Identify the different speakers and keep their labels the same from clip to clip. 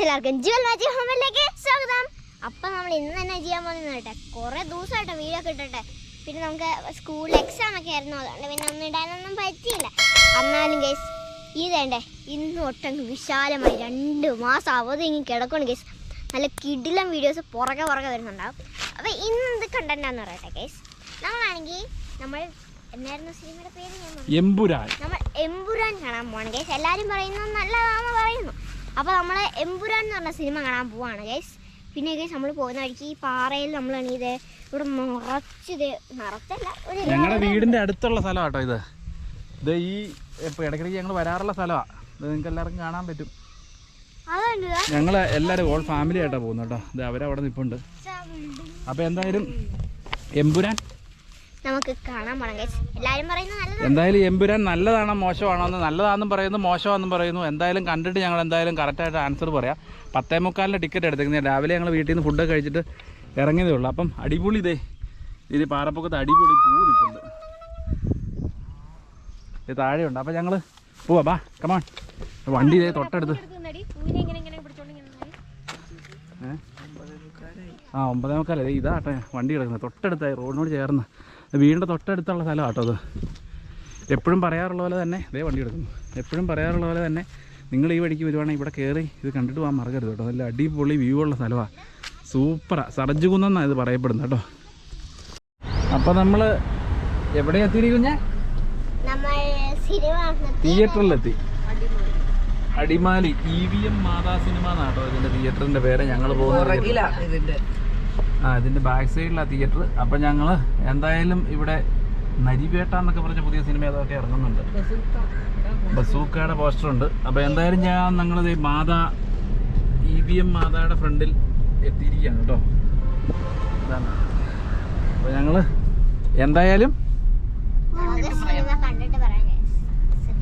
Speaker 1: എല്ലാവർക്കും ജുവൽ മാജിക് ഹോമിലേക്ക് സ്വാഗതം. അപ്പം നമ്മൾ ഇന്ന് തന്നെ ചെയ്യാൻ പോകുന്നത് കേട്ടെ കുറേ ദിവസമായിട്ട് വീഡിയോ ഒക്കെ ഇട്ടിട്ടെ. പിന്നെ നമുക്ക് സ്കൂൾ എക്സാം ഒക്കെ ആയിരുന്നു അതുകൊണ്ട് പിന്നെ ഒന്നും ഇടാനൊന്നും പറ്റിയില്ല. എന്നാലും ഗേസ് ഇതേണ്ടേ ഇന്ന് ഒട്ടങ്ങ് വിശാലമായി രണ്ട് മാസം അവധി ഇങ്ങനെ കിടക്കണം ഗേസ് നല്ല കിടിലം വീഡിയോസ് പുറകെ പുറകെ വരുന്നുണ്ടാവും. അപ്പോൾ ഇന്ന് എന്ത് കണ്ടന്റാന്ന് പറയട്ടെ ഗേസ് നമ്മളാണെങ്കിൽ നമ്മൾ എന്നായിരുന്നു സിനിമയുടെ പേര്.
Speaker 2: എമ്പുരാൻ.
Speaker 1: നമ്മൾ എമ്പുരാൻ കാണാൻ പോകണം ഗൈസ് എല്ലാവരും പറയുന്നത് പറയുന്നു അപ്പോൾ നമ്മൾ എമ്പുരാൻ എന്ന് പറഞ്ഞ സിനിമ കാണാൻ പോവാണ് ഗൈസ് പിന്നെ ഗൈസ് നമ്മൾ പോകുന്ന വഴിക്ക് ഈ പാറയിൽ നമ്മൾ ഇത് ഇവിടെ നിറച്ച് ഇത് നിറച്ചല്ല ഒരു
Speaker 2: ഞങ്ങളുടെ വീടിന്റെ അടുത്തുള്ള സ്ഥലം കേട്ടോ ഇത്. ഇത് ഈ ഇപ്പോൾ ഇടയ്ക്കിടയ്ക്ക് ഞങ്ങൾ വരാറുള്ള സ്ഥലമാണ് ഇത് നിങ്ങൾക്ക് എല്ലാവർക്കും കാണാൻ പറ്റും. ഞങ്ങൾ എല്ലാവരും ഓൾ ഫാമിലി ആയിട്ടാണ് പോകുന്നത് കേട്ടോ ഇത് അവരവിടെ നിൽപ്പുണ്ട് അപ്പോൾ എന്തായാലും എമ്പുരാൻ
Speaker 1: നമുക്ക് കാണാൻ പോണം ഗൈസ് എല്ലാവരും പറയുന്നു നല്ലതാണ്.
Speaker 2: എന്തായാലും എമ്പുരാൻ നല്ലതാണോ മോശമാണോ എന്ന് നല്ലതാണെന്നും പറയുന്നു മോശമാണെന്നും പറയുന്നു. എന്തായാലും കണ്ടിട്ട് ഞങ്ങൾ എന്തായാലും കറക്റ്റായിട്ട് ആൻസർ പറയാം. പത്തേ മുക്കാലിന്റെ ടിക്കറ്റ് എടുത്തേക്കുന്നത്. രാവിലെ ഞങ്ങൾ വീട്ടിൽ നിന്ന് ഫുഡ് കഴിച്ചിട്ട് ഇറങ്ങിയതേ ഉള്ളൂ. അപ്പം അടിപൊളി ഇതേ. ഇതിന് പാറപ്പൊക്കത്ത് അടിപൊളി പൂ നിൽപ്പുണ്ട് ഇത് താഴെയുണ്ട്. അപ്പം ഞങ്ങൾ പോവാ. ബാ കമാൺ വണ്ടി ഇതേ തൊട്ടടുത്ത്? ആ ഒമ്പതേ മുക്കാലേ ഇതാട്ടെ വണ്ടി കിടക്കുന്നത്. തൊട്ടടുത്തായി റോഡിനോട് ചേർന്ന്. വീടിന്റെ തൊട്ടടുത്തുള്ള സ്ഥലം കേട്ടോ അത്. എപ്പോഴും പറയാറുള്ള പോലെ തന്നെ ഇതേ വണ്ടി എടുക്കുന്നു. എപ്പോഴും പറയാറുള്ള പോലെ തന്നെ നിങ്ങൾ ഈ വഴിക്ക് വരുവാണെങ്കിൽ ഇവിടെ കയറി ഇത് കണ്ടിട്ട് പോകാൻ മറക്കരുത് കേട്ടോ. നല്ല അടിപൊളി വ്യൂ ഉള്ള സ്ഥലമാണ് സൂപ്പറാ സർജുകുന്നെന്നാണ് ഇത് പറയപ്പെടുന്നത് കേട്ടോ. അപ്പോൾ നമ്മൾ എവിടെ എത്തിയിരിക്കുഞ്ഞേ
Speaker 1: നമ്മൾ cinema
Speaker 2: തിയേറ്ററിലെത്തി. Adimali. E V M Matha cinema എന്നാട്ടോ ഇതിന്റെ തിയേറ്ററിന്റെ പേര് ഞങ്ങൾ പോകുന്ന
Speaker 3: ഇതിന്റെ.
Speaker 2: ആ ഇതിന്റെ ബാക്ക് സൈഡിലാണ് തിയേറ്റർ അപ്പം ഞങ്ങൾ എന്തായാലും ഇവിടെ നരിവേട്ട എന്നൊക്കെ പറഞ്ഞ പുതിയ സിനിമ അതൊക്കെ ഇറങ്ങുന്നുണ്ട്. ബസൂക്കയുടെ പോസ്റ്റർ ഉണ്ട്. അപ്പോൾ എന്തായാലും ഞാൻ ഞങ്ങൾ മാതാ ഇ വി എം മാതായുടെ ഫ്രണ്ടിൽ എത്തിയിരിക്കുകയാണ് കേട്ടോ. അതാണ് അപ്പോൾ ഞങ്ങൾ എന്തായാലും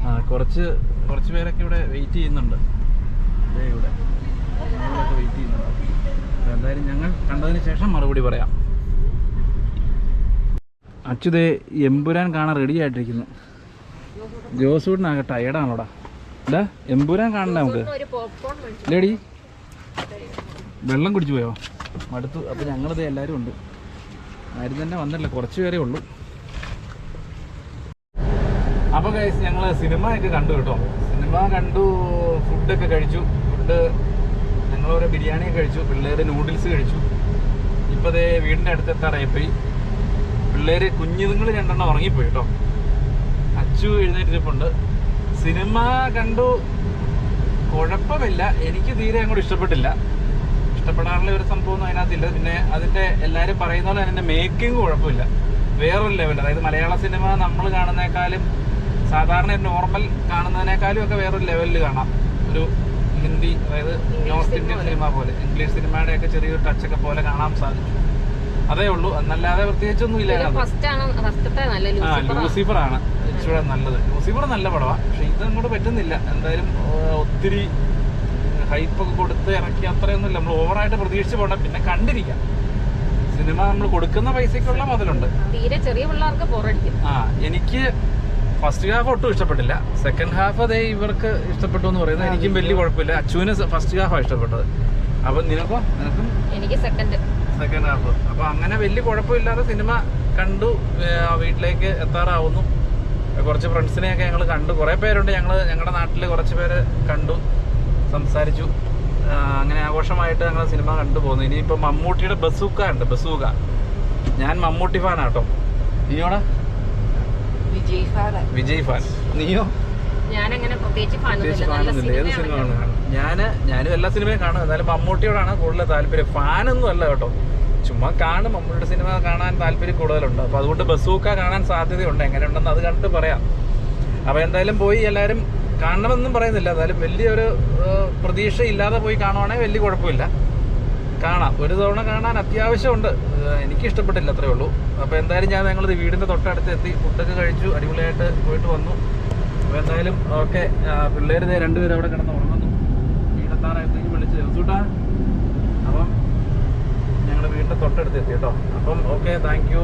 Speaker 2: ആ കുറച്ച് കുറച്ച് പേരൊക്കെ ഇവിടെ വെയിറ്റ് ചെയ്യുന്നുണ്ട്. ഇവിടെ. വെയിറ്റ് ചെയ്യുന്നുണ്ട്. എന്തായാലും ഞങ്ങൾ കണ്ടതിന് ശേഷം മറുപടി പറയാം. അച്യുതേ എമ്പുരാൻ കാണാൻ റെഡി ആയിട്ടിരിക്കുന്നു. ജോസൂട്ടിനാകെ ടയർഡാണോടാ എന്താ എമ്പുരാൻ കാണണ്ട നമുക്ക്. ലേഡി വെള്ളം കുടിച്ചു പോയോ? മടുത്തു. അപ്പോൾ ഞങ്ങളിത് എല്ലാവരും ഉണ്ട്. ആരും തന്നെ വന്നിട്ടില്ല കുറച്ച് പേരേ ഉള്ളൂ. അപ്പോൾ ഗൈസ് ഞങ്ങൾ സിനിമയൊക്കെ കണ്ടു കേട്ടോ. സിനിമ കണ്ടു ഫുഡൊക്കെ കഴിച്ചു. ഫുഡ് ഞങ്ങളോരോ ബിരിയാണി കഴിച്ചു പിള്ളേർ നൂഡിൽസ് കഴിച്ചു. ഇപ്പോൾ അതേ വീടിന്റെ അടുത്ത് എത്താറായിപ്പോയി പിള്ളേർ കുഞ്ഞുങ്ങൾ രണ്ടെണ്ണം ഉറങ്ങിപ്പോയി കേട്ടോ. അച്ചു എഴുന്നേറ്റിരിപ്പുണ്ട്. സിനിമ കണ്ടു. കുഴപ്പമില്ല. എനിക്ക് തീരെ അങ്ങോട്ട് ഇഷ്ടപ്പെട്ടില്ല. ഇഷ്ടപ്പെടാനുള്ള ഒരു സംഭവമൊന്നും അതിനകത്തില്ല. പിന്നെ അതിന്റെ എല്ലാവരും പറയുന്ന പോലെ അതിന്റെ മേക്കിംഗ് കുഴപ്പമില്ല. വേറൊരു ലെവൽ അതായത് മലയാള സിനിമ നമ്മൾ കാണുന്നേക്കാളും സാധാരണ നോർമൽ കാണുന്നതിനേക്കാളും ഒക്കെ വേറൊരു ലെവലിൽ കാണാം. ഒരു ഹിന്ദി അതായത് നോർത്ത് ഇന്ത്യൻ സിനിമ പോലെ. ഇംഗ്ലീഷ് സിനിമയുടെ ഒക്കെ ചെറിയൊരു ടച്ചൊക്കെ പോലെ കാണാൻ സാധിച്ചു. അതേ ഉള്ളൂ. എന്നല്ലാതെ പ്രത്യേകിച്ചൊന്നും ഇല്ല ആ
Speaker 3: ലൂസിഫർ
Speaker 2: ആണ് ഇച്ചിരി നല്ലത്. ലൂസിഫർ നല്ല പടമാണ് പക്ഷെ ഇത് അങ്ങോട്ട് പറ്റുന്നില്ല. എന്തായാലും ഒത്തിരി ഹൈപ്പ് ഒക്കെ കൊടുത്ത് ഇറക്കി അത്രയൊന്നുമില്ല. നമ്മൾ ഓവറായിട്ട് പ്രതീക്ഷിച്ച് പോകണ്ട പിന്നെ കണ്ടിരിക്കാം. സിനിമ നമ്മൾ കൊടുക്കുന്ന പൈസക്കുള്ള മുതലുണ്ട്.
Speaker 3: തീരെ ചെറിയ പിള്ളേർക്ക്
Speaker 2: ആ എനിക്ക് ഫസ്റ്റ് ഹാഫ് ഒട്ടും ഇഷ്ടപ്പെട്ടില്ല. സെക്കൻഡ് ഹാഫ് അതേ ഇവർക്ക് ഇഷ്ടപ്പെട്ടു എന്ന് പറയുന്നത് എനിക്കും വലിയ കുഴപ്പമില്ല. അച്ചുവിന് ഫസ്റ്റ് ഹാഫാണ് ഇഷ്ടപ്പെട്ടത്. അപ്പം നിനക്കോ? നിനക്കും?
Speaker 3: എനിക്ക് സെക്കൻഡ്
Speaker 2: സെക്കൻഡ് ഹാഫ് അപ്പൊ അങ്ങനെ വലിയ കുഴപ്പമില്ലാതെ സിനിമ കണ്ടു വീട്ടിലേക്ക് എത്താറാവുന്നു. കുറച്ച് ഫ്രണ്ട്സിനെയൊക്കെ ഞങ്ങൾ കണ്ടു. കുറേ പേരുണ്ട് ഞങ്ങൾ ഞങ്ങളുടെ നാട്ടിൽ കുറച്ച് പേര് കണ്ടു സംസാരിച്ചു. അങ്ങനെ ആഘോഷമായിട്ട് ഞങ്ങൾ സിനിമ കണ്ടു പോകുന്നു ഇനിയിപ്പോൾ മമ്മൂട്ടിയുടെ ബസൂക്ക ഉണ്ട് ബസൂക്ക. ഞാൻ മമ്മൂട്ടി ഫാനാട്ടോ നീയോടാ
Speaker 3: വിജയ് ഫാൻ
Speaker 2: വിജയ് ഫാൻ. നീയോ?
Speaker 3: പ്രത്യേകിച്ച്
Speaker 2: ഫാനൊന്നുമില്ല. ഏത് ഞാൻ ഞാനും എല്ലാ സിനിമയും കാണും. എന്നാലും മമ്മൂട്ടിയോടാണ് കൂടുതൽ താല്പര്യം. ഫാനൊന്നും അല്ല കേട്ടോ. ചുമ്മാ കാണും. മമ്മൂട്ടിയുടെ സിനിമ കാണാൻ താല്പര്യം കൂടുതലുണ്ട്. അപ്പോൾ അതുകൊണ്ട് ബസൂക്ക കാണാൻ സാധ്യതയുണ്ട്. എങ്ങനെയുണ്ടെന്ന് അത് കണ്ടിട്ട് പറയാം. അപ്പോൾ എന്തായാലും പോയി എല്ലാരും കാണണമെന്നും പറയുന്നില്ല. എന്നാലും വലിയൊരു പ്രതീക്ഷ ഇല്ലാതെ പോയി കാണുവാണെങ്കിൽ വലിയ കുഴപ്പമില്ല. കാണാം. ഒരു തവണ കാണാൻ അത്യാവശ്യമുണ്ട്. എനിക്ക് ഇഷ്ടപ്പെട്ടില്ല അത്രേ ഉള്ളൂ. അപ്പോൾ എന്തായാലും ഞാൻ ഞങ്ങൾ വീടിന്റെ തൊട്ടടുത്ത് എത്തി ഫുഡൊക്കെ കഴിച്ചു അടിപൊളിയായിട്ട് പോയിട്ട് വന്നു. അപ്പോൾ എന്തായാലും ഓക്കെ പിള്ളേർ രണ്ടുപേരും അവിടെ കിടന്ന് ഉറങ്ങുന്നു. വീടെത്താറായത്തേക്ക് വിളിച്ച് ചേർത്തുട്ടാ അപ്പം ഞങ്ങൾ വീടിന്റെ തൊട്ടടുത്ത് എത്തി കേട്ടോ. അപ്പം ഓക്കെ താങ്ക്